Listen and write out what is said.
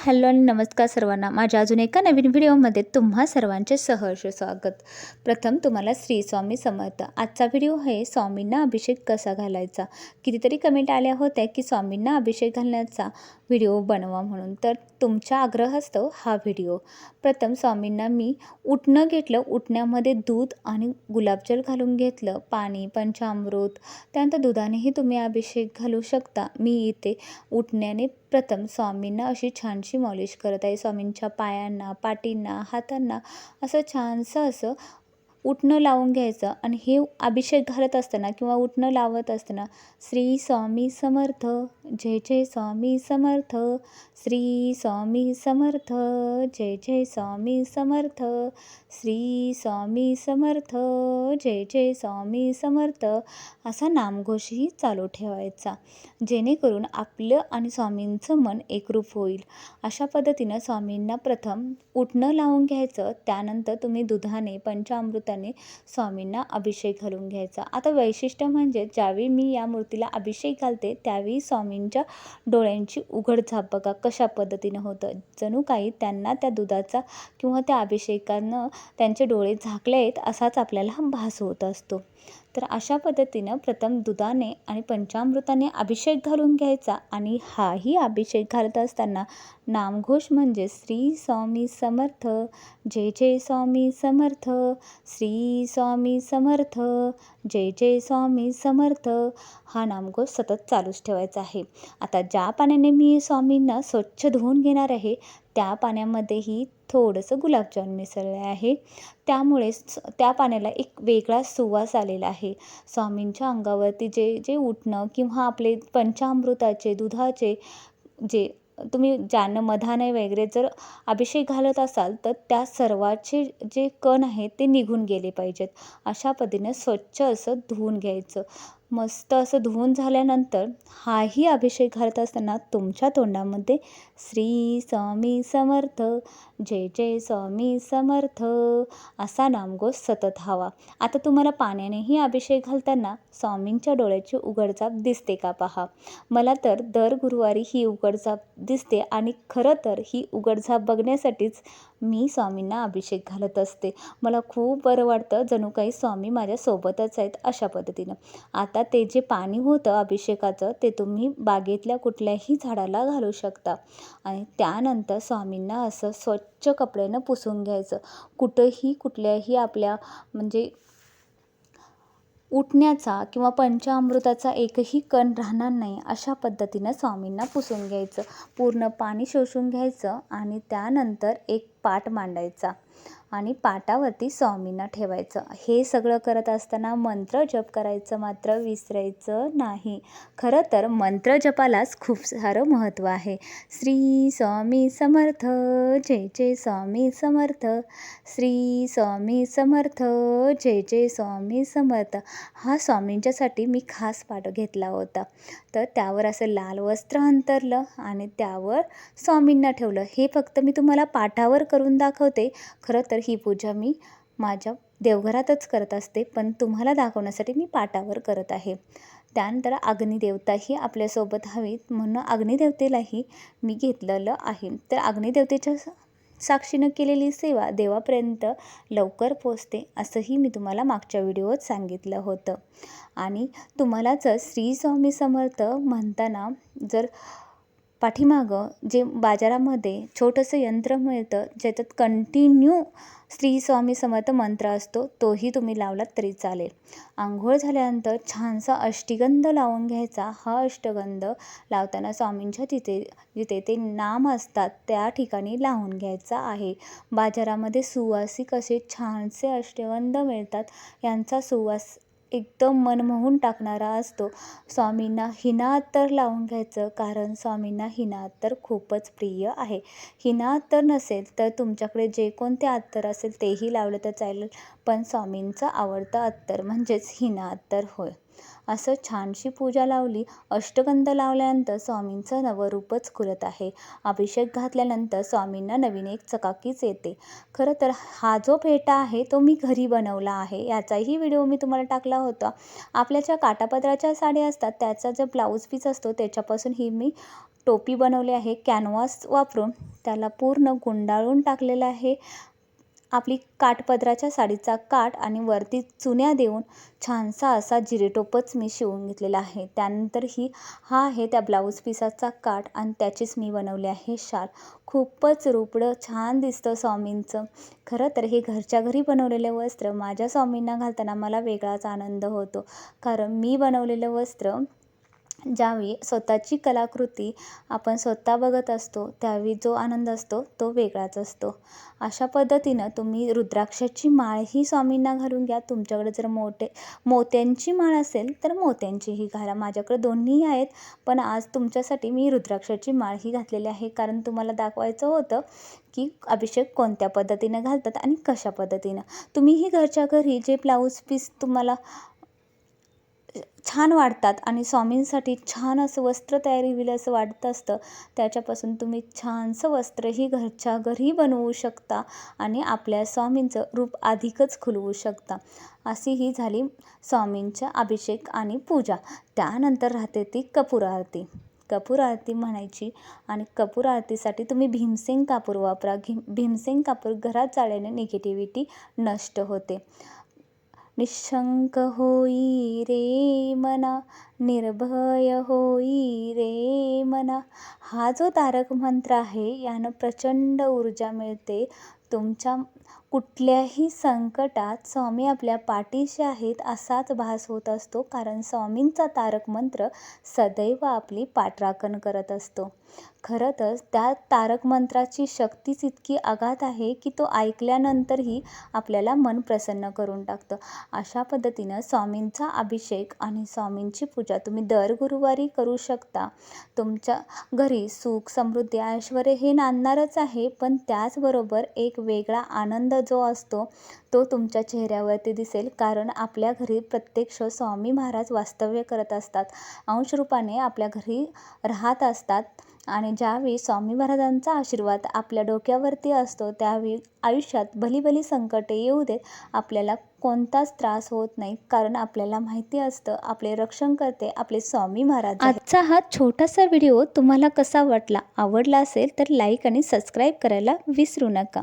Hello आणि नमस्कार सर्वांना. माझ्या अजून एका नवीन व्हिडिओमध्ये तुम्हा सर्वांचे सहर्ष स्वागत. प्रथम तुम्हाला श्री स्वामी समर्थ. आजचा व्हिडिओ आहे स्वामींना अभिषेक कसा घालायचा? कितीतरी कमेंट आल्या होत्या की स्वामींना अभिषेक घालण्याचा व्हिडिओ बनवा म्हणून. तर तुमच्या आग्रहास्तव हा व्हिडिओ. प्रथम स्वामींना मी उठणं घेतलं. उठण्यामध्ये दूध आणि गुलाबजल घालून घेतलं. पाणी पंचामृत त्यानंतर दुधानेही तुम्ही अभिषेक घालू शकता. मी इथे उठण्याने प्रथम स्वामींना अशी छानशी मॉलिश करत आहे स्वामींच्या पायांना पाठींना हातांना. असं छानसं असं उठणं लावून घ्यायचं आणि हे अभिषेक घालत असताना किंवा उठणं लावत असताना श्री स्वामी समर्थ जय जय स्वामी समर्थ श्री स्वामी समर्थ जय जय स्वामी समर्थ श्री स्वामी समर्थ जय जय स्वामी समर्थ असा नामघोषही चालू ठेवायचा. जेणेकरून आपलं आणि स्वामींचं मन एकरूप होईल. अशा पद्धतीनं स्वामींना प्रथम उठणं लावून घ्यायचं. त्यानंतर तुम्ही दुधाने पंचामृताने स्वामींना अभिषेक घालून घ्यायचा. आता वैशिष्ट्य म्हणजे ज्यावेळी मी या मूर्तीला अभिषेक घालते त्यावेळी स्वामींच्या डोळ्यांची उघडझाप बघा कशा पद्धतीनं होतं. जणू काही त्यांना त्या दुधाचा किंवा त्या अभिषेकानं त्यांचे डोळे झाकले आहेत असाच आपल्याला भास होत असतो. तर अशा पद्धतीनं प्रथम दुधाने आणि पंचामृताने अभिषेक घालून घ्यायचा आणि हाही अभिषेक घालत असताना नामघोष म्हणजे श्री स्वामी समर्थ जय जय स्वामी समर्थ श्री स्वामी समर्थ जय जय स्वामी समर्थ हा नामघोष सतत चालूच ठेवायचा आहे. आता ज्या पाण्याने मी स्वामींना स्वच्छ धुवून घेणार आहे त्या पाण्यामध्येही थोडंसं गुलाबजाम मिसळले आहे. त्यामुळेच त्या पाण्याला एक वेगळा सुवास आलेला आहे. स्वामींच्या अंगावरती जे जे उठणं किंवा आपले पंचामृताचे दुधाचे जे तुम्ही ज्यानं मधाने वगैरे जर अभिषेक घालत असाल तर त्या सर्वाचे जे कण आहेत ते निघून गेले पाहिजेत. अशा पद्धतीने स्वच्छ असं धुवून घ्यायचं. मस्त असं धुवून झाल्यानंतर हाही अभिषेक घालत असताना तुमच्या तोंडामध्ये श्री स्वामी समर्थ जय जय स्वामी समर्थ असा नामघोष सतत हवा. आता तुम्हाला पाण्यानेही अभिषेक घालताना स्वामींच्या डोळ्याची उघडझाप दिसते का पहा. मला तर दर गुरुवारी ही उघडझाप दिसते आणि खरं तर ही उघडझाप बघण्यासाठीच मी स्वामींना अभिषेक घालत असते. मला खूप बरं वाटतं जणू काही स्वामी माझ्यासोबतच आहेत अशा पद्धतीनं. आता ते जे पाणी होतं अभिषेकाचं ते तुम्ही बागेतल्या कुठल्याही झाडाला घालू शकता. आणि त्यानंतर स्वामींना असं स्वच्छ कपड्यानं पुसून घ्यायचं. कुठंही कुठल्याही आपल्या म्हणजे उठण्याचा किंवा पंचामृताचा एकही कण राहणार नाही अशा पद्धतीनं स्वामींना पुसून घ्यायचं. पूर्ण पाणी शोषून घ्यायचं आणि त्यानंतर एक पाट मांडायचा. आणि पाटावरती स्वामींना ठेवायचं. हे सगळं करत असताना मंत्र जप करायचं मात्र विसरायचं नाही. खरं तर मंत्र जपालाच खूप सारं महत्त्व आहे. श्री स्वामी समर्थ जय जय स्वामी समर्थ. श्री स्वामी समर्थ जय जय स्वामी समर्थ. हा स्वामींच्यासाठी मी खास पाठ घेतला होता. तर त्यावर असं लाल वस्त्र अंतरलं आणि त्यावर स्वामींना ठेवलं. हे फक्त मी तुम्हाला पाठावर करून दाखवते. खरं तर तर ही पूजा मी माझ्या देवघरातच करत असते पण तुम्हाला दाखवण्यासाठी मी पाटावर करत आहे. त्यानंतर अग्निदेवताही आपल्यासोबत हवीत म्हणून अग्निदेवतेलाही मी घेतलेलं आहे. तर अग्निदेवतेच्या साक्षीनं केलेली सेवा देवापर्यंत लवकर पोचते असंही मी तुम्हाला मागच्या व्हिडिओत सांगितलं होतं. आणि तुम्हाला जर श्री स्वामी समर्थ म्हणताना जर पाठीमागं जे बाजारामध्ये छोटंसं यंत्र मिळतं ज्याच्यात कंटिन्यू श्री स्वामी समर्थ मंत्र असतो तोही तुम्ही लावलात तरी चालेल. आंघोळ झाल्यानंतर छानसा अष्टगंध लावून घ्यायचा. हा अष्टगंध लावताना स्वामींच्या तिथे जिथे ते नाम असतात त्या ठिकाणी लावून घ्यायचा आहे. बाजारामध्ये सुवासिक असे छानसे अष्टगंध मिळतात. यांचा सुवास एकदम मनमोहून टाकणारा असतो. स्वामींना हिना अत्तर लावून घ्यायचं कारण स्वामींना हिना अत्तर खूपच प्रिय आहे. हिना अत्तर नसेल तर तुमच्याकडे जे कोणते अत्तर असेल तेही लावलं तर चालेल पण स्वामींचं आवडतं अत्तर म्हणजेच हिना अत्तर होय. असं छानशी पूजा लावली अष्टगंध लावल्यानंतर स्वामींचं नवरूपच खुलत आहे. अभिषेक घातल्यानंतर स्वामींना नवीन एक चकाकीच येते. खरं तर हा जो फेटा आहे तो मी घरी बनवला आहे. याचाही व्हिडिओ मी तुम्हाला टाकला होता. आपल्या ज्या काटापदराच्या साड्या असतात त्याचा जो ब्लाऊज पीस असतो त्याच्यापासून ही मी टोपी बनवली आहे. कॅनव्हास वापरून त्याला पूर्ण गुंडाळून टाकलेलं आहे. आपली काठपदराच्या साडीचा काठ आणि वरती चुन्या देऊन छानसा असा जिरेटोपच मी शिवून घेतलेला आहे. त्यानंतर ही हा आहे त्या ब्लाऊज पिसाचा काठ आणि त्याचीच मी बनवले आहे शाल. खूपच रुपडं छान दिसतं स्वामींचं. खरं तर हे घरच्या घरी बनवलेले वस्त्र माझ्या स्वामींना घालताना मला वेगळाच आनंद होतो. कारण मी बनवलेलं वस्त्र ज्यावेळी स्वतःची कलाकृती आपण स्वतः बघत असतो त्यावेळी जो आनंद असतो तो वेगळाच असतो. अशा पद्धतीनं तुम्ही रुद्राक्षाची माळही स्वामींना घालून घ्या. तुमच्याकडे जर मोठे मोत्यांची माळ असेल तर मोत्यांचीही घाला. माझ्याकडे दोन्ही आहेत पण आज तुमच्यासाठी मी रुद्राक्षाची माळही घातलेली आहे. कारण तुम्हाला दाखवायचं होतं की अभिषेक कोणत्या पद्धतीनं घालतात आणि कशा पद्धतीनं. तुम्हीही घरच्या घरी जे ब्लाऊज पीस तुम्हाला छान वाटतात आणि स्वामींसाठी छान असं वस्त्र तयारी होईल असं वाटत असतं. त्याच्यापासून तुम्ही छानसं वस्त्रही घरच्या घरी बनवू शकता आणि आपल्या स्वामींचं रूप अधिकच खुलवू शकता. अशी ही झाली स्वामींच्या अभिषेक आणि पूजा. त्यानंतर राहते ती कपूर आरती. कपूर आरती म्हणायची आणि कपूर आरतीसाठी तुम्ही भीमसेन कापूर वापरा. घी भीमसेन कापूर घरात जाळल्याने निगेटिव्हिटी नष्ट होते. निशंक होई रे मना निर्भय होई रे मना. हा जो तारक मंत्र आहे यानं प्रचंड ऊर्जा मिळते. तुमच्या कुठल्याही संकटात स्वामी आपल्या पाठीशी आहेत असाच भास होत असतो कारण स्वामींचा तारक मंत्र सदैव आपली पाठराखण करत असतो. खरं तर त्या तारक मंत्राची शक्तीच इतकी आघात आहे की तो ऐकल्यानंतरही आपल्याला मन प्रसन्न करून टाकतं. अशा पद्धतीनं स्वामींचा अभिषेक आणि स्वामींची पूजा तुम्ही दर गुरुवारी करू शकता. तुमच्या घरी सुख समृद्धी ऐश्वर हे नांदणारच आहे पण त्याचबरोबर एक वेगळा आनंद जो असतो तो तुमच्या चेहऱ्यावरती दिसेल. कारण आपल्या घरी प्रत्यक्ष स्वामी महाराज वास्तव्य करत असतात. अंशरूपाने आपल्या घरी राहत असतात आणि ज्यावेळी स्वामी महाराजांचा आशीर्वाद आपल्या डोक्यावरती असतो त्यावेळी आयुष्यात भलीभली संकटे येऊ देत आपल्याला कोणताच त्रास होत नाही. कारण आपल्याला माहिती असतं आपले रक्षण करते आपले स्वामी महाराज आजचा हा छोटासा व्हिडिओ तुम्हाला कसा वाटला आवडला असेल तर लाईक आणि सबस्क्राईब करायला विसरू नका.